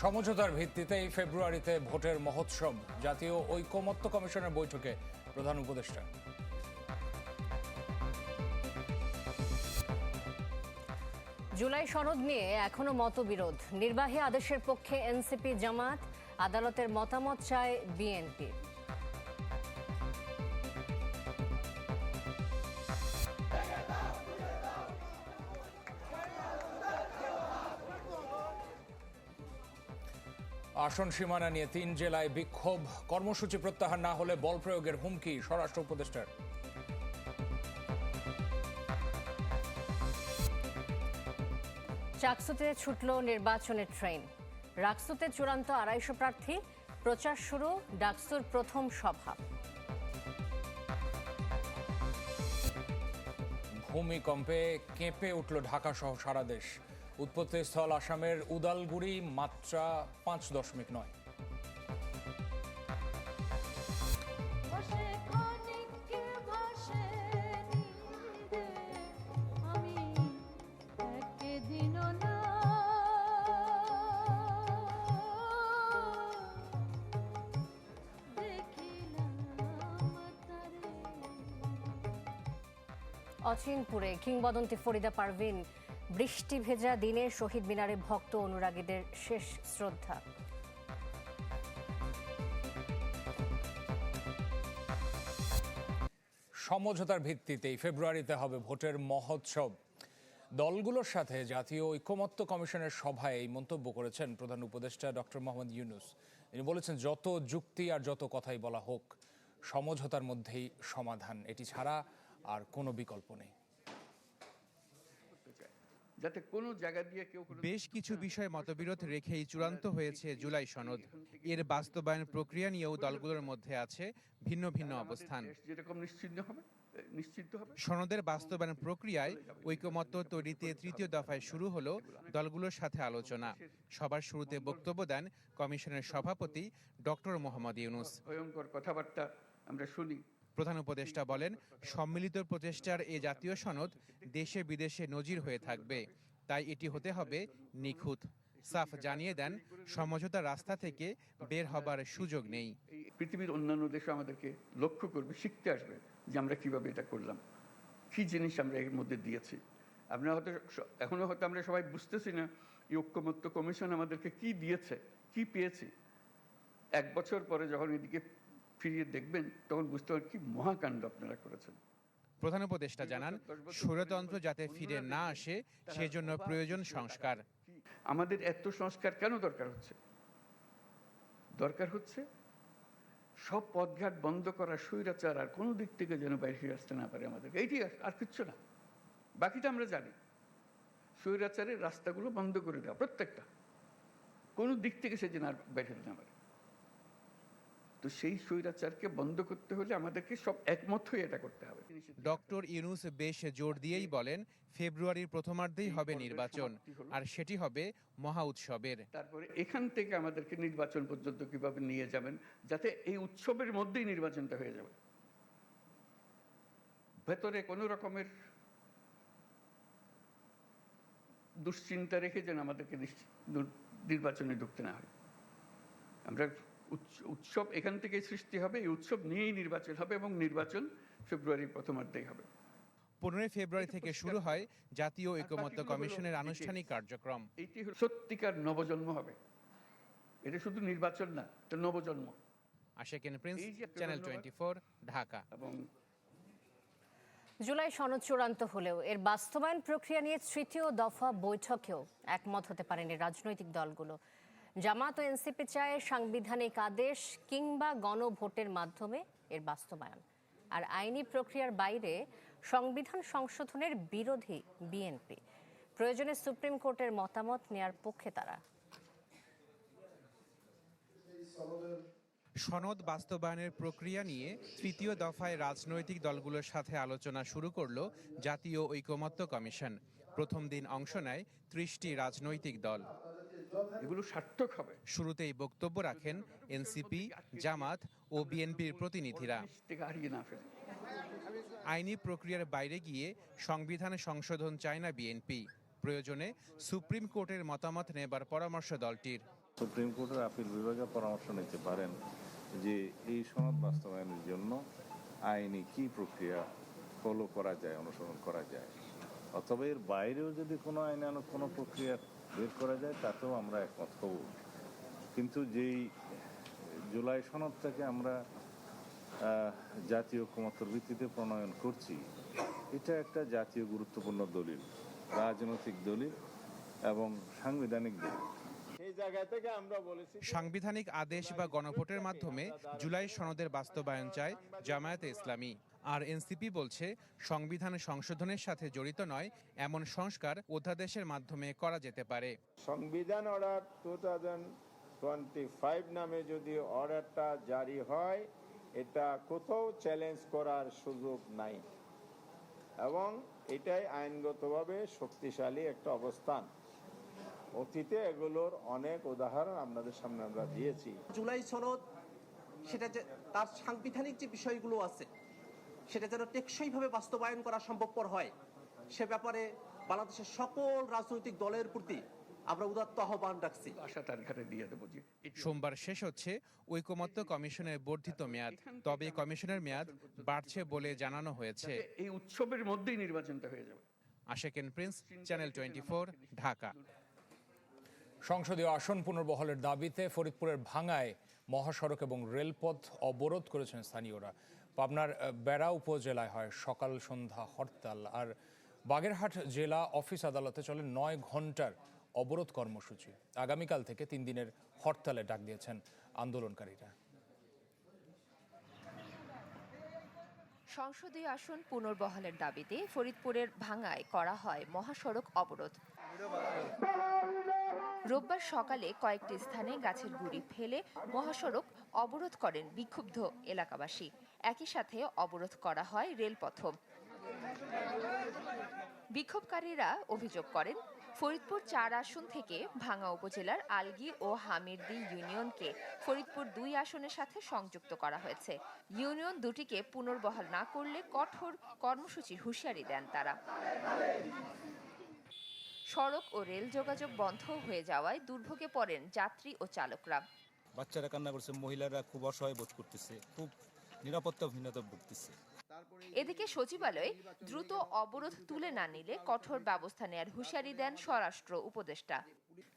সমঝোতার ভিত্তিতে এই ফেব্রুয়ারিতে ভোটের মহোৎসব। জাতীয় ঐকমত্য কমিশনের বৈঠকে প্রধান উপদেষ্টা। জুলাই সনদ নিয়ে এখনও মতবিরোধ। নির্বাহী আদেশের পক্ষে এনসিপি জামাত, আদালতের মতামত চায় বিএনপি। আসন সীমানা নিয়ে তিন জেলায় বিক্ষোভ। কর্মসূচি প্রত্যাহার না হলে বল প্রয়োগের হুমকি স্বরাষ্ট্র উপদেষ্টার। চাকসুতে ছুটল নির্বাচনের ট্রেন। রাকসুতে চূড়ান্ত আড়াইশো প্রার্থী। প্রচার শুরু ডাকসুর প্রথম সভা। ভূমিকম্পে কেঁপে উঠল ঢাকা সহ সারা দেশ। উৎপত্তিস্থল আসামের উদালগুড়ি মাত্রা পাঁচ দশমিক নয়। অচিনপুরে কিংবদন্তি ফরিদা পারভিন বৃষ্টি ভেজা দিনে শহীদ মিনারে ভক্ত অনুরাগীদের শেষ শ্রদ্ধা। সমঝোতার ভিত্তিতেই ফেব্রুয়ারিতে হবে ভোটের মহোৎসব। দলগুলোর সাথে জাতীয় ঐকমত্য কমিশনের সভায় এই মন্তব্য করেছেন প্রধান উপদেষ্টা ডক্টর মোহাম্মদ ইউনুস। তিনি বলেছেন, যত যুক্তি আর যত কথাই বলা হোক, সমঝোতার মধ্যেই সমাধান। এটি ছাড়া আর কোনো বিকল্প নেই। যাতে কোনো জায়গা দিয়ে কেউ বেশ কিছু বিষয়ে মতবিরোধ রেখেই চূড়ান্ত হয়েছে জুলাই সনদ। এর বাস্তবায়ন প্রক্রিয়া নিয়েও দলগুলোর মধ্যে আছে ভিন্ন ভিন্ন অবস্থান। যেরকম হবে সনদের বাস্তবায়ন প্রক্রিয়ায় ঐকমত্য তৈরিতে তৃতীয় দফায় শুরু হলো দলগুলোর সাথে আলোচনা। সবার শুরুতে বক্তব্য দেন কমিশনের সভাপতি ডক্টর মোহাম্মদ ইউনুস। ভয়ঙ্কর কথাবার্তা আমরা শুনি। প্রধান উপদেষ্টা বলেন, সম্মিলিত প্রচেষ্টার এ জাতীয় সনদ দেশে বিদেশে নজির হয়ে থাকবে। তাই এটি হতে হবে নিখুঁত। সাফ জানিয়ে দেন, সমঝোতার রাস্তা থেকে বের হবার সুযোগ নেই। পৃথিবীর অন্যান্য দেশও আমাদেরকে লক্ষ্য করবে, শিখতে আসবে যে আমরা কীভাবে এটা করলাম, কি জিনিস আমরা এর মধ্যে দিয়েছি। আমরা হয়তো স- এখনও হয়তো আমরা সবাই বুঝতেছি না, এই ঐক্যমত্য কমিশন আমাদেরকে কি দিয়েছে, কি পেয়েছি। এক বছর পরে যখন এদিকে ফিরিয়ে দেখবেন তখন বুঝতে পারবেন কি মহাকাণ্ড আপনারা করেছেন। প্রধান উপদেষ্টা জানান স্বৈরতন্ত্র যাতে ফিরে না আসে সেজন্য প্রয়োজন সংস্কার। আমাদের এত সংস্কার কেন দরকার হচ্ছে? দরকার হচ্ছে সব পথঘাট বন্ধ করা স্বৈরাচার আর কোনো দিক থেকে যেন বাইরে ফিরে আসতে না পারে আমাদের। এইটি আর- কিচ্ছু না। বাকিটা আমরা জানি। স্বৈরাচারের রাস্তাগুলো বন্ধ করে দেওয়া প্রত্যেকটা। কোনো দিক থেকে সে যেন আর বাইরে হতে না পারে। তো সেই স্বৈরাচারকে বন্ধ করতে হলে আমাদেরকে সব একমত হয়ে এটা করতে হবে। ডক্টর ইউনুস বেশ জোর দিয়েই বলেন ফেব্রুয়ারির প্রথমার্ধেই হবে নির্বাচন আর সেটি হবে মহা উৎসবের। তারপরে এখান থেকে আমাদেরকে নির্বাচন পর্যন্ত কীভাবে নিয়ে যাবেন যাতে এই উৎসবের মধ্যেই নির্বাচনটা হয়ে যাবে। ভেতরে কোনো রকমের দুশ্চিন্তা রেখে যেন আমাদেরকে নির্বাচনে ঢুকতে না হয়। আমরা উৎসব এখান থেকেই সৃষ্টি হবে এই উৎসব নিয়েই নির্বাচন হবে এবং নির্বাচন ফেব্রুয়ারির প্রথমার্ধেই হবে। পনেরোই ফেব্রুয়ারি থেকে শুরু হয় জাতীয় ঐকমত্য কমিশনের আনুষ্ঠানিক কার্যক্রম। হলো সত্যিকার নবজন্ম হবে। এটা শুধু নির্বাচন না এটা নবজন্ম। আশেকেন প্রিন্স এই যে একটা চ্যানেল। টোয়েন্টি ঢাকা। এবং জুলাই সনদ চূড়ান্ত হলেও এর বাস্তবায়ন প্রক্রিয়া নিয়ে তৃতীয় দফা বৈঠকেও একমত হতে পারেনি রাজনৈতিক দলগুলো। জামাত ও এনসিপি চায় সাংবিধানিক আদেশ কিংবা গণভোটের মাধ্যমে এর বাস্তবায়ন। আর আইনি প্রক্রিয়ার বাইরে সংবিধান সংশোধনের বিরোধী বিএনপি। প্রয়োজনে সুপ্রিম কোর্টের মতামত নেয়ার পক্ষে তারা। সনদ বাস্তবায়নের প্রক্রিয়া নিয়ে তৃতীয় দফায় রাজনৈতিক দলগুলোর সাথে আলোচনা শুরু করল জাতীয় ঐকমত্য কমিশন। প্রথম দিন অংশ নেয় ত্রিশটি রাজনৈতিক দল। এগুলো সার্থক হবে। শুরুতেই বক্তব্য রাখেন এনসিপি জামাত ও বিএনপির প্রতিনিধিরা। আইনি প্রক্রিয়ার বাইরে গিয়ে সংবিধান সংশোধন চায় না বিএনপি। প্রয়োজনে সুপ্রিম কোর্টের মতামত নেবার পরামর্শ দলটির। সুপ্রিম কোর্টের আপিল বিভাগে পরামর্শ নিতে পারেন যে এই সনদ বাস্তবায়নের জন্য আইনি কি প্রক্রিয়া ফলো করা যায় অনুসরণ করা যায়। অথবা এর বাইরেও যদি কোনো আইনানুগ কোনো প্রক্রিয়া বের করা যায়, তাতেও আমরা একমত হব। কিন্তু যেই জুলাই সনদটাকে আমরা জাতীয় ক্ষমতার ভিত্তিতে প্রণয়ন করছি, এটা একটা জাতীয় গুরুত্বপূর্ণ দলিল, রাজনৈতিক দলিল এবং সাংবিধানিক দলিল। সাংবিধানিক আদেশ বা গণভোটের মাধ্যমে জুলাই সনদের বাস্তবায়ন চায় জামায়াতে ইসলামী। আর এনসিপি বলছে সংবিধান সংশোধনের সাথে জড়িত নয় এমন সংস্কার অধ্যাদেশের মাধ্যমে করা যেতে পারে। সংবিধান অর্ডার টু টোয়েন্টি ফাইভ নামে যদি অর্ডারটা জারি হয় এটা কোথাও চ্যালেঞ্জ করার সুযোগ নাই। এবং এটাই আইনগতভাবে শক্তিশালী একটা অবস্থান। অতীতে এগুলোর অনেক উদাহরণ আপনাদের সামনে আমরা দিয়েছি। জুলাই সনদ সেটা যে তার সাংবিধানিক যে বিষয়গুলো আছে সেটা যেন টেকসইভাবে বাস্তবায়ন করা সম্ভবপর হয় সে ব্যাপারে বাংলাদেশের সকল রাজনৈতিক দলের প্রতি আমরা উদাত্ত আহ্বান রাখছি। আশা দিয়ে দেবো যে সোমবার শেষ হচ্ছে ঐকমত্য কমিশনের বর্ধিত মেয়াদ। তবে কমিশনের মেয়াদ বাড়ছে বলে জানানো হয়েছে। এই উৎসবের মধ্যেই নির্বাচনটা হয়ে যাবে। Asheken Prince channel twenty Dhaka. সংসদীয় আসন পুনর্বহলের দাবিতে ফরিদপুরের ভাঙায় মহাসড়ক এবং রেলপথ অবরোধ করেছেন স্থানীয়রা। পাবনার বেড়া উপজেলায় হয় সকাল সন্ধ্যা হরতাল। আর বাগেরহাট জেলা অফিস আদালতে চলে নয় ঘণ্টার অবরোধ কর্মসূচি। আগামীকাল থেকে তিন দিনের হরতালে ডাক দিয়েছেন আন্দোলনকারীরা। সংসদীয় আসন পুনর্বহালের দাবিতে ফরিদপুরের ভাঙায় করা হয় মহাসড়ক অবরোধ। রোববার সকালে কয়েকটি স্থানে গাছের গুড়ি ফেলে মহাসড়ক অবরোধ করেন বিক্ষুব্ধ এলাকাবাসী। একই সাথে অবরোধ করা হয় রেলপথ বিক্ষোভকারীরা অভিযোগ করেন, ফরিদপুর চার আসন থেকে ভাঙা উপজেলার আলগি ও হামিরদি ইউনিয়নকে ফরিদপুর দুই আসনের সাথে সংযুক্ত করা হয়েছে। ইউনিয়ন দুটিকে পুনর্বহাল না করলে কঠোর কর্মসূচির হুঁশিয়ারি দেন তারা। সড়ক ও রেল যোগাযোগ বন্ধ হয়ে যাওয়ায় দুর্ভোগে পড়েন যাত্রী ও চালকরা। বাচ্চারা কান্না করছে মহিলারা খুব অসহায় বোধ করতেছে খুব নিরাপত্তাহীনতা ভুগতেছে এদিকে সচিবালয়ে দ্রুত অবরোধ তুলে না নিলে কঠোর ব্যবস্থা নেয়ার হুঁশিয়ারি দেন স্বরাষ্ট্র উপদেষ্টা।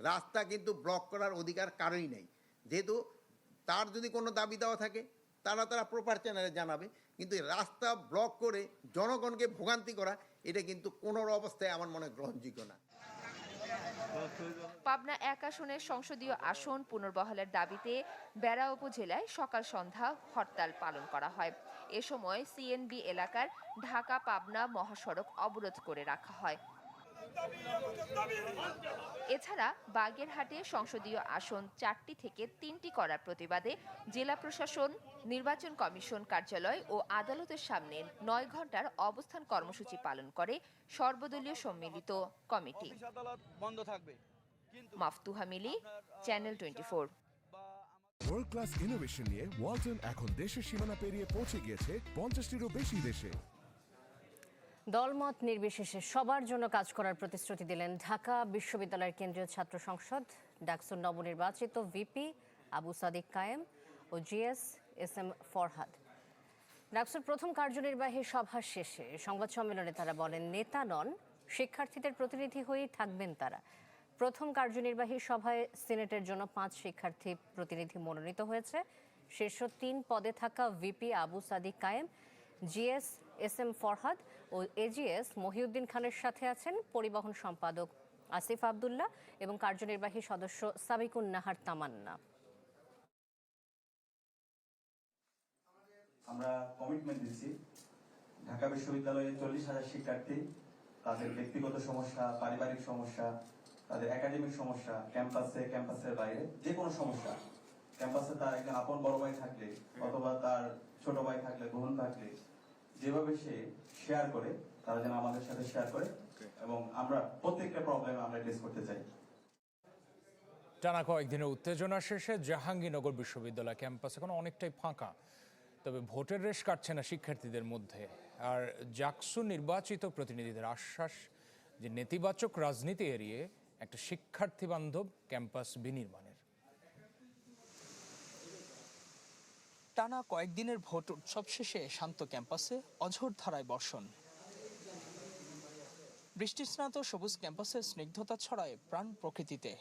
রাস্তা কিন্তু ব্লক করার অধিকার কারোই নেই। যেহেতু তার যদি কোনো দাবি দেওয়া থাকে তারা তারা প্রপার চ্যানেলে জানাবে। কিন্তু রাস্তা ব্লক করে জনগণকে ভোগান্তি করা এটা কিন্তু কোনো অবস্থায় আমার মনে গ্রহণযোগ্য না। পাবনা এক আসনের সংসদীয় আসন পুনর্বহালের দাবিতে বেড়া উপজেলায় সকাল সন্ধ্যা হরতাল পালন করা হয়। এ সময় সিএনবি এলাকার ঢাকা পাবনা মহাসড়ক অবরোধ করে রাখা হয়। এছাড়া বাগেরহাটে সংসদীয় আসন চারটি থেকে তিনটি করার প্রতিবাদে জেলা প্রশাসন নির্বাচন কমিশন কার্যালয় ও আদালতের সামনে নয় ঘণ্টার অবস্থান কর্মসূচি পালন করে সর্বদলীয় সম্মিলিত কমিটি। বন্ধ থাকবে। Maftuha Mili channel twenty world class innovation নিয়ে ওয়ালটন এখন দেশের সীমানা পেরিয়ে পৌঁছে গিয়েছে পঞ্চাশটিরও বেশি দেশে। দলমত নির্বিশেষে সবার জন্য কাজ করার প্রতিশ্রুতি দিলেন ঢাকা বিশ্ববিদ্যালয়ের কেন্দ্রীয় ছাত্র সংসদ, ডাকসুর নবনির্বাচিত ভিপি আবু সাদিক কায়েম ও জিএস এস এম ফরহাদ। ডাকসুর প্রথম কার্যনির্বাহী সভা শেষে সংবাদ সম্মেলনে তারা বলেন, নেতা নন, শিক্ষার্থীদের প্রতিনিধি হয়েই থাকবেন তারা। প্রথম কার্যনির্বাহী সভায় সিনেটের জন্য পাঁচ শিক্ষার্থী প্রতিনিধি মনোনীত হয়েছে। শীর্ষ তিন পদে থাকা VP Abu Sadik Kayem, GS S M Farhad ও এজিএস মহিউদ্দিন খানের সাথে আছেন পরিবহন সম্পাদক আসিফ আবদুল্লাহ এবং কার্যনির্বাহী সদস্য সাবিকুন নাহার তামান্না। আমরা কমিটমেন্ট দিচ্ছি। ঢাকা বিশ্ববিদ্যালয়ে চল্লিশ হাজার শিক্ষার্থী, তাদের ব্যক্তিগত সমস্যা, পারিবারিক সমস্যা, তাদের একাডেমিক সমস্যা ক্যাম্পাসে ক্যাম্পাসের বাইরে, যে কোনো সমস্যা। ক্যাম্পাসে তার একজন আপন বড় ভাই থাকলে, অথবা তার ছোট ভাই থাকলে বোন থাকলে যেভাবে সে শেয়ার করে তারা যেন আমাদের সাথে শেয়ার করে এবং আমরা প্রত্যেকটা প্রবলেম আমরা অ্যাড্রেস করতে চাই। টানা কয়েকদিনের উত্তেজনা শেষে জাহাঙ্গীরনগর বিশ্ববিদ্যালয় ক্যাম্পাস এখন অনেকটাই ফাঁকা। তবে ভোটের রেশ কাটছে না শিক্ষার্থীদের মধ্যে। আর জাকসু নির্বাচিত প্রতিনিধিদের আশ্বাস যে নেতিবাচক রাজনীতি এড়িয়ে একটা শিক্ষার্থী বান্ধব ক্যাম্পাস বিনির্মাণের টানা কয়েকদিনের ভোট উৎসব শেষে শান্ত ক্যাম্পাসে অঝোর ধারায় বর্ষণ। বৃষ্টিস্নাত সবুজ ক্যাম্পাসে স্নিগ্ধতা ছড়ায় প্রাণ প্রকৃতিতে।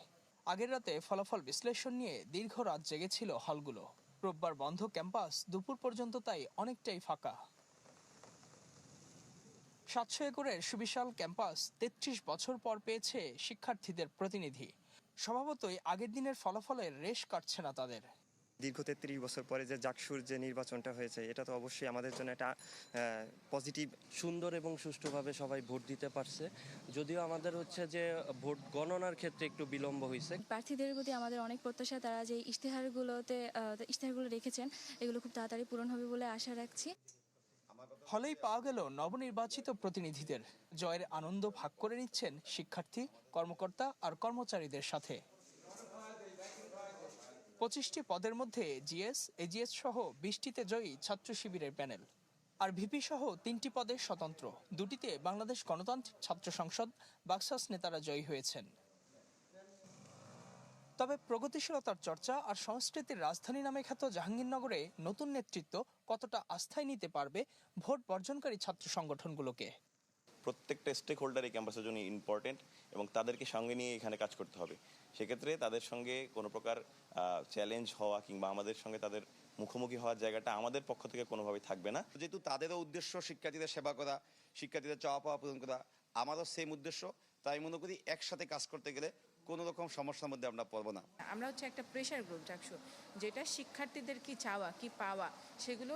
আগের রাতে ফলাফল বিশ্লেষণ নিয়ে দীর্ঘ রাত জেগেছিল হলগুলো। রোববার বন্ধ ক্যাম্পাস, দুপুর পর্যন্ত তাই অনেকটাই ফাঁকা। সাতশো একরের সুবিশাল ক্যাম্পাস তেত্রিশ বছর পর পেয়েছে শিক্ষার্থীদের প্রতিনিধি। স্বভাবতই আগের দিনের ফলাফলের রেশ কাটছে না তাদের। দীর্ঘ তেত্রিশ বছর পরে যে জাকসুর যে নির্বাচনটা হয়েছে এটা তো অবশ্যই আমাদের জন্য একটা পজিটিভ সুন্দর এবং সুষ্ঠুভাবে সবাই ভোট দিতে পারছে। যদিও আমাদের হচ্ছে যে ভোট গণনার ক্ষেত্রে একটু বিলম্ব হয়েছে প্রার্থীদের প্রতি আমাদের অনেক প্রত্যাশা তারা যে ইশতেহারগুলোতে ইশতেহারগুলো রেখেছেন এগুলো খুব তাড়াতাড়ি পূরণ হবে বলে আশা রাখছি। হলেই পাওয়া গেল নবনির্বাচিত প্রতিনিধিদের। জয়ের আনন্দ ভাগ করে নিচ্ছেন শিক্ষার্থী কর্মকর্তা আর কর্মচারীদের সাথে। পঁচিশটি পদের মধ্যে জিএস, এজিএস সহ বিশটিতে জয়ী ছাত্র শিবিরের প্যানেল। আর ভিপি সহ তিনটি পদে স্বতন্ত্র। দুটিতে বাংলাদেশ গণতান্ত্রিক ছাত্র সংসদ, বাক্সাস নেতারা জয়ী হয়েছেন। তবে প্রগতিশীলতার চর্চা আর সংস্কৃতির রাজধানী নামে খ্যাত জাহাঙ্গীরনগরে নতুন নেতৃত্ব কতটা আস্থায় নিতে পারবে ভোট বর্জনকারী ছাত্র সংগঠনগুলোকে? প্রত্যেকটা স্টেক হোল্ডার এই ক্যাম্পাসের জন্য ইম্পর্টেন্ট এবং তাদেরকে সঙ্গে নিয়ে এখানে কাজ করতে হবে। সেক্ষেত্রে তাদের সঙ্গে কোনো প্রকার চ্যালেঞ্জ হওয়া কিংবা আমাদের সঙ্গে তাদের মুখোমুখি হওয়ার জায়গাটা আমাদের পক্ষ থেকে কোনোভাবেই থাকবে না। যেহেতু তাদেরও উদ্দেশ্য শিক্ষার্থীদের সেবা করা শিক্ষার্থীদের চাওয়া পাওয়া পূরণ করা আমারও সেম উদ্দেশ্য। তাই মনে করি একসাথে কাজ করতে গেলে কোনো রকম সমস্যার মধ্যে আমরা পড়ব না। আমরা হচ্ছে একটা প্রেশার গ্রুপ চাকসু যেটা শিক্ষার্থীদের কি চাওয়া কি পাওয়া সেগুলো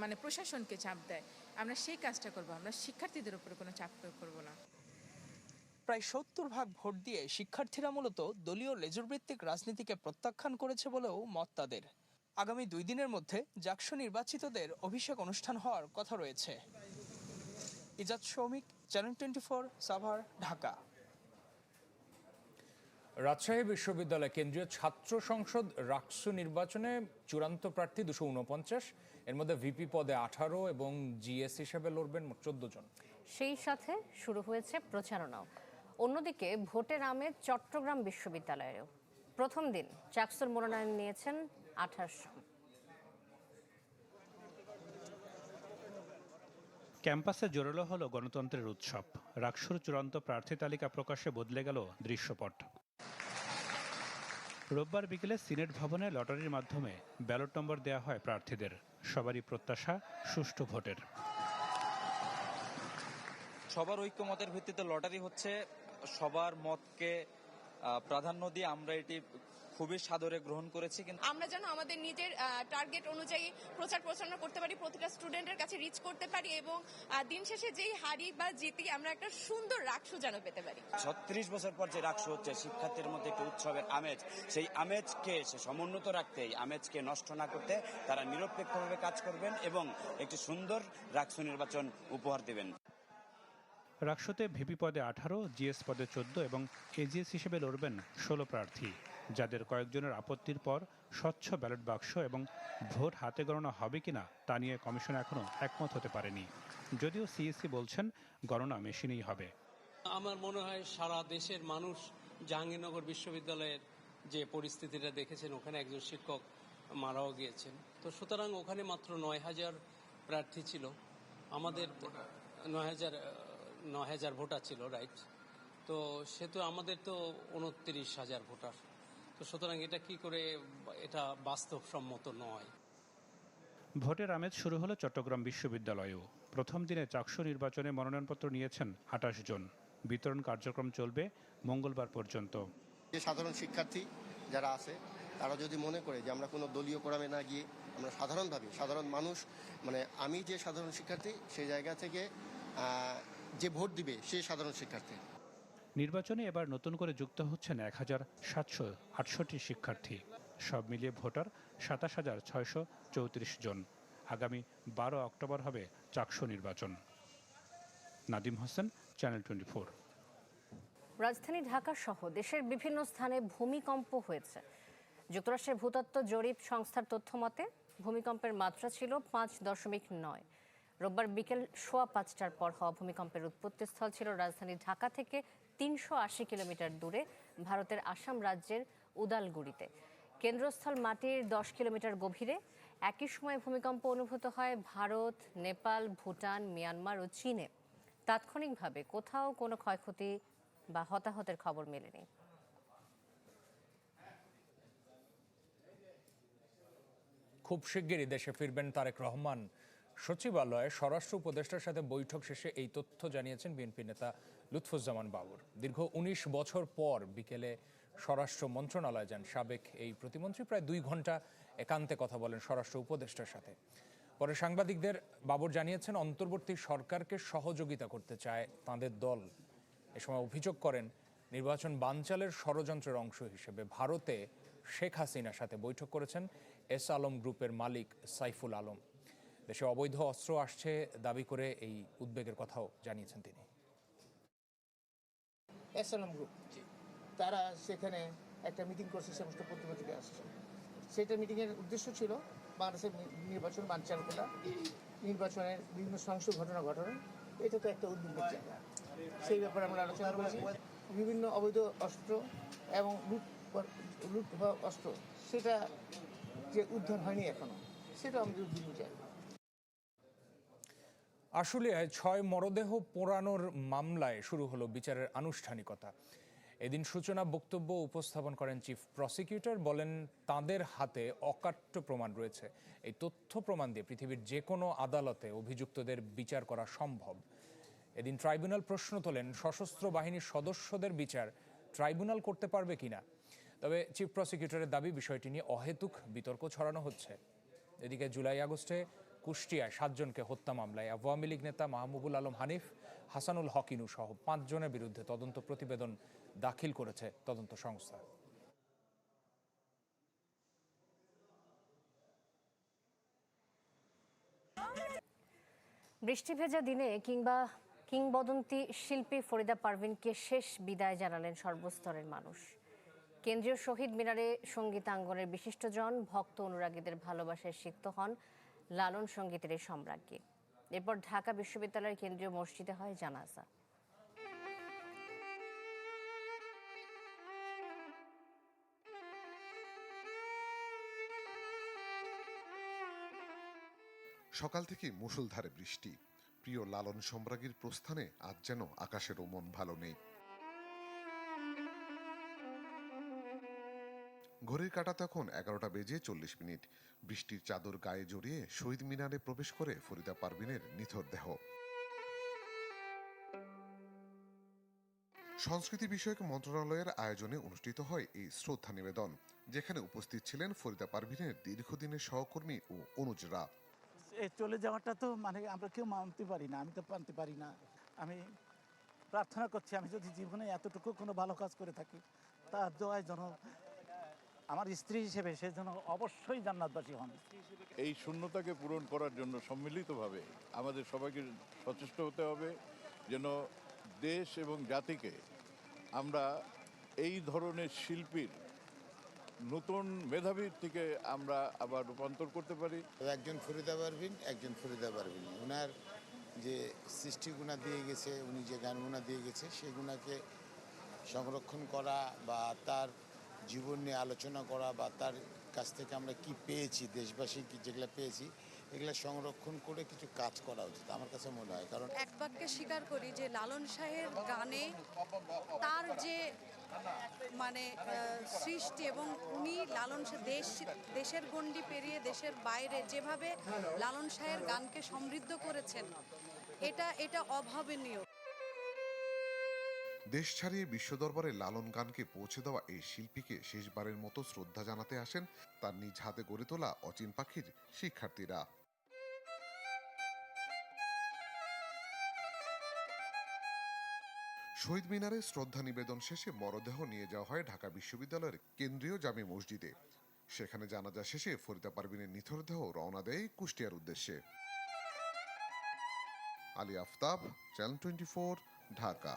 মানে প্রশাসনকে চাপ দেয়। আমরা সেই কাজটা করব, আমরা শিক্ষার্থীদের উপরে কোনো চাপ প্রয়োগ করব না। প্রায় সত্তর ভাগ ভোট দিয়ে শিক্ষার্থীরা মূলত দলীয় লেজুরভিত্তিক রাজনীতিকে প্রত্যাখ্যান করেছে বলেও মত তাদের। আগামী দুই দিনের মধ্যে জাকসু নির্বাচিতদের অভিষেক অনুষ্ঠান হওয়ার কথা রয়েছে। Ijaz Soumik channel twenty four, Savar, Dhaka. Rajshahi বিশ্ববিদ্যালয় কেন্দ্রীয় ছাত্র সংসদ রাকসু নির্বাচনে চূড়ান্ত প্রার্থী দুশো উনপঞ্চাশ এর মধ্যে ভিপি পদে আঠারো এবং জিএস হিসেবে লড়বেন মোট চোদ্দ জন। সেই সাথে শুরু হয়েছে প্রচারণাও। অন্যদিকে ভোটের আমেজ চট্টগ্রাম বিশ্ববিদ্যালয়েও প্রথম দিন চাকসুর মনোনয়ন নিয়েছেন আঠাশ জন। ক্যাম্পাসে জোরালো হলো গণতন্ত্রের উৎসব। রাকসুর চূড়ান্ত প্রার্থী তালিকা প্রকাশে বদলে গেল দৃশ্যপট। রোববার বিকেলে সিনেট ভবনে লটারির মাধ্যমে ব্যালট নম্বর দেওয়া হয় প্রার্থীদের। সবারই প্রত্যাশা সুষ্ঠু ভোটের। সবার ঐক্যমতের ভিত্তিতে লটারি হচ্ছে। সবার মতকে প্রাধান্য দিয়ে আমরা এটি খুবই সাদরে গ্রহণ করেছি কিন্তু আমরা যেন আমাদের নিজের টার্গেট অনুযায়ী প্রচার প্রচারণা করতে পারি প্রতিটা স্টুডেন্টের কাছে রিচ করতে পারি এবং দিন শেষে যেই হারি বা জিতি আমরা একটা সুন্দর রাক্ষু যেন পেতে পারি। ছত্রিশ বছর পর যে রাকসু হচ্ছে শিক্ষার্থীর মধ্যে একটি উৎসবের আমেজ। সেই আমেজকে সে সমুন্নত রাখতে এই আমেজকে নষ্ট না করতে তারা নিরপেক্ষভাবে কাজ করবেন এবং একটি সুন্দর রাকসু নির্বাচন উপহার দেবেন। রাকসুতে ভিপি পদে আঠারো জিএস পদে চোদ্দ এবং এজিএস হিসেবে লড়বেন ষোলো প্রার্থী। যাদের কয়েকজনের আপত্তির পর স্বচ্ছ ব্যালট বাক্স এবং ভোট হাতে গণনা হবে কিনা তা নিয়ে কমিশন এখনও একমত হতে পারেনি। যদিও সিএসসি বলছেন, গণনা মেশিনেই হবে। আমার মনে হয় সারা দেশের মানুষ জাহাঙ্গীরনগর বিশ্ববিদ্যালয়ের যে পরিস্থিতিটা দেখেছেন, ওখানে একজন শিক্ষক মারাও গিয়েছেন। তো সুতরাং ওখানে মাত্র নয় হাজার প্রার্থী ছিল। আমাদের নয় হাজার নয় হাজার ভোটার ছিল, রাইট? তো সে তো আমাদের তো উনত্রিশ হাজার ভোটার। তো সুতরাং এটা কি করে এটা বাস্তবসম্মত নয়। ভোটের আমেজ শুরু হলো চট্টগ্রাম বিশ্ববিদ্যালয়েও। প্রথম দিনে চাকসু নির্বাচনে মনোনয়নপত্র নিয়েছেন আটাশ জন। বিতরণ কার্যক্রম চলবে মঙ্গলবার পর্যন্ত। যে সাধারণ শিক্ষার্থী যারা আছে তারা যদি মনে করে যে আমরা কোনো দলীয় কোরামে না গিয়ে আমরা সাধারণভাবে সাধারণ মানুষ মানে আমি যে সাধারণ শিক্ষার্থী সেই জায়গা থেকে যে ভোট দিবে সে সাধারণ শিক্ষার্থী। নির্বাচনে এবার নতুন করে যুক্ত হচ্ছেন এক হাজার সাতশো আটষট্টি শিক্ষার্থী। সব মিলিয়ে ভোটার সাতাশ হাজার ছয়শো চৌত্রিশ জন। আগামী বারো অক্টোবর হবে চাকসু নির্বাচন। Nadim Hossain, channel twenty four. রাজধানী ঢাকা সহ দেশের বিভিন্ন স্থানে ভূমিকম্প হয়েছে। যুক্তরাষ্ট্রের ভূতত্ত্ব জরিপ সংস্থার তথ্য মতে, ভূমিকম্পের মাত্রা ছিল পাঁচ দশমিক নয়। রোববার বিকেল সোয়া পাঁচটার পর হওয়া ভূমিকম্পের উৎপত্তিস্থল ছিল রাজধানী ঢাকা থেকে তিনশো আশি কিলোমিটার দূরে ভারতের আসাম রাজ্যের উদালগুড়িতে। কেন্দ্রস্থল মাটির দশ কিলোমিটার গভীরে একই সময় ভূমিকম্প অনুভূত হয় ভারত, নেপাল, ভুটান, মিয়ানমার ও চীনে। তাৎক্ষণিকভাবে কোথাও কোনো ক্ষয়ক্ষতি বা হতাহতের খবর মেলেনি। খুব শিগগিরই দেশে ফিরবেন তারেক রহমান। সচিবালয়ে স্বরাষ্ট্র উপদেষ্টার সাথে বৈঠক শেষে এই তথ্য জানিয়েছেন বিএনপি নেতা লুৎফুজ্জামান বাবুর। দীর্ঘ ১৯ বছর পর বিকেলে স্বরাষ্ট্র মন্ত্রণালয়ে যান। সাবেক এই প্রতিমন্ত্রী প্রায় দুই ঘণ্টা একান্তে কথা বলেন স্বরাষ্ট্র উপদেষ্টার সাথে। পরে সাংবাদিকদের বাবর জানিয়েছেন, অন্তর্বর্তী সরকারকে সহযোগিতা করতে চায় তাঁদের দল। এ সময় অভিযোগ করেন, নির্বাচন বানচালের ষড়যন্ত্রের অংশ হিসেবে ভারতে শেখ হাসিনার সাথে বৈঠক করেছেন এস আলম গ্রুপের মালিক সাইফুল আলম। দেশে অবৈধ অস্ত্র আসছে দাবি করে এই উদ্বেগের কথাও জানিয়েছেন তিনি। এসএলএম গ্রুপ তারা সেখানে একটা মিটিং করছে সমস্ত প্রতিনিধিকে আসছে। সেটা মিটিংয়ের উদ্দেশ্য ছিল বাংলাদেশের নির্বাচন বানচাল করা নির্বাচনের বিভিন্ন সহিংস ঘটনা ঘটনা। এটা তো একটা উদ্বেগের জায়গা। সেই ব্যাপারে আমরা আলোচনা করেছি। বিভিন্ন অবৈধ অস্ত্র এবং লুট লুট হওয়া অস্ত্র সেটা যে উদ্ধার হয়নি এখনও সেটা আমাদের উদ্বিগ্ন জায়গা। আশুলিয়ায় ছয় মরদেহ পোড়ানোর মামলায় শুরু হলো বিচারের আনুষ্ঠানিকতা। এদিন সূচনা বক্তব্য উপস্থাপন করেন চিফ প্রসিকিউটর। বলেন, তাদের হাতে অকাট্য প্রমাণ রয়েছে। এই তথ্য প্রমাণ দিয়ে পৃথিবীর যে কোনো আদালতে অভিযুক্তদের বিচার করা সম্ভব। এদিন ট্রাইব্যুনাল প্রশ্ন তোলেন, সশস্ত্র বাহিনীর সদস্যদের বিচার ট্রাইব্যুনাল করতে পারবে কিনা তবে চিফ প্রসিকিউটরের দাবি, বিষয়টি নিয়ে অহেতুক বিতর্ক ছড়ানো হচ্ছে। এদিকে জুলাই আগস্টে কুষ্টিয়ায় সাতজনকে হত্যা মামলায় আওয়ামী লীগ নেতা মাহমুবুল আলম হানিফ, হাসানুল হকিনু সহ পাঁচজনের বিরুদ্ধে তদন্ত প্রতিবেদন দাখিল করেছে তদন্ত সংস্থা। বৃষ্টি ভেজা দিনে কিংবা কিংবদন্তি শিল্পী ফরিদা পারভিনকে শেষ বিদায় জানালেন সর্বস্তরের মানুষ। কেন্দ্রীয় শহীদ মিনারে সঙ্গীতাঙ্গনের বিশিষ্টজন ভক্ত অনুরাগীদের ভালোবাসায় সিক্ত হন লালন সঙ্গীতের এই সম্রাজ্ঞী। এরপর ঢাকা বিশ্ববিদ্যালয়ের কেন্দ্রীয় মসজিদে হয় জানাজা। সকাল থেকে মুষলধারে বৃষ্টি। প্রিয় লালন সম্রাজ্ঞীর প্রস্থানে আজ যেন আকাশেরও মন ভালো নেই। ঘড়ির কাটা তখন এগারোটা বেজে চল্লিশ মিনিট। বৃষ্টির চাদর গায়ে জড়িয়ে শহীদ মিনারে প্রবেশ করে ফরিদা পারভিনের নিথর দেহ। সংস্কৃতি বিষয়ক মন্ত্রণালয়ের আয়োজনে অনুষ্ঠিত হয় এই শ্রদ্ধা নিবেদন, যেখানে উপস্থিত ছিলেন ফরিদা পারভিনের দীর্ঘদিনের সহকর্মী ও অনুজরা। চলে যাওয়াটা তো মানে আমরা কেউ মানতে পারি না, আমি তো মানতে পারি না। আমি প্রার্থনা করছি, আমি যদি জীবনে এতটুকু কোনো ভালো কাজ করে থাকি, তার দোয়ায় যেন আমার স্ত্রী হিসেবে সে যেন অবশ্যই জান্নাতবাসী হন। এই শূন্যতাকে পূরণ করার জন্য সম্মিলিতভাবে আমাদের সবাইকে সচেষ্ট হতে হবে যেন দেশ এবং জাতিকে আমরা এই ধরনের শিল্পীর নতুন মেধাবীর থেকে আমরা আবার রূপান্তর করতে পারি। একজন ফরিদা পারভিন একজন ফরিদা পারভিন। ওনার যে সৃষ্টিগুণা দিয়ে গেছে উনি যে গানগুনা দিয়ে গেছে সেগুনাকে সংরক্ষণ করা বা তার জীবন নিয়ে আলোচনা করা বা তার কাছ থেকে আমরা কি পেয়েছি, দেশবাসী কি যেগুলো পেয়েছি, এগুলো সংরক্ষণ করে কিছু কাজ করা উচিত, আমার কাছে মনে হয়। কারণ এক বাক্যে স্বীকার করি যে লালন শাহের গানে তার যে মানে সৃষ্টি এবং উনি লালন দেশ, দেশের গণ্ডি পেরিয়ে দেশের বাইরে যেভাবে লালন শাহের গানকে সমৃদ্ধ করেছেন, এটা এটা অভাবনীয়। দেশ ছাড়িয়ে বিশ্ব দরবারে লালন গানকে পৌঁছে দেওয়া এই শিল্পীকে শেষবারের মতো শ্রদ্ধা জানাতে আসেন তার নিজ হাতে গড়ে তোলা অচিন পাখির শিক্ষার্থীরা। শহীদ মিনারে শ্রদ্ধা নিবেদন শেষে মরদেহ নিয়ে যাওয়া হয় ঢাকা বিশ্ববিদ্যালয়ের কেন্দ্রীয় জামে মসজিদে। সেখানে জানাজা শেষে ফরিদা পারভিনের নিথর দেহ রওনা দেয় কুষ্টিয়ার উদ্দেশ্যে। Ali Aftab, channel twenty Dhaka.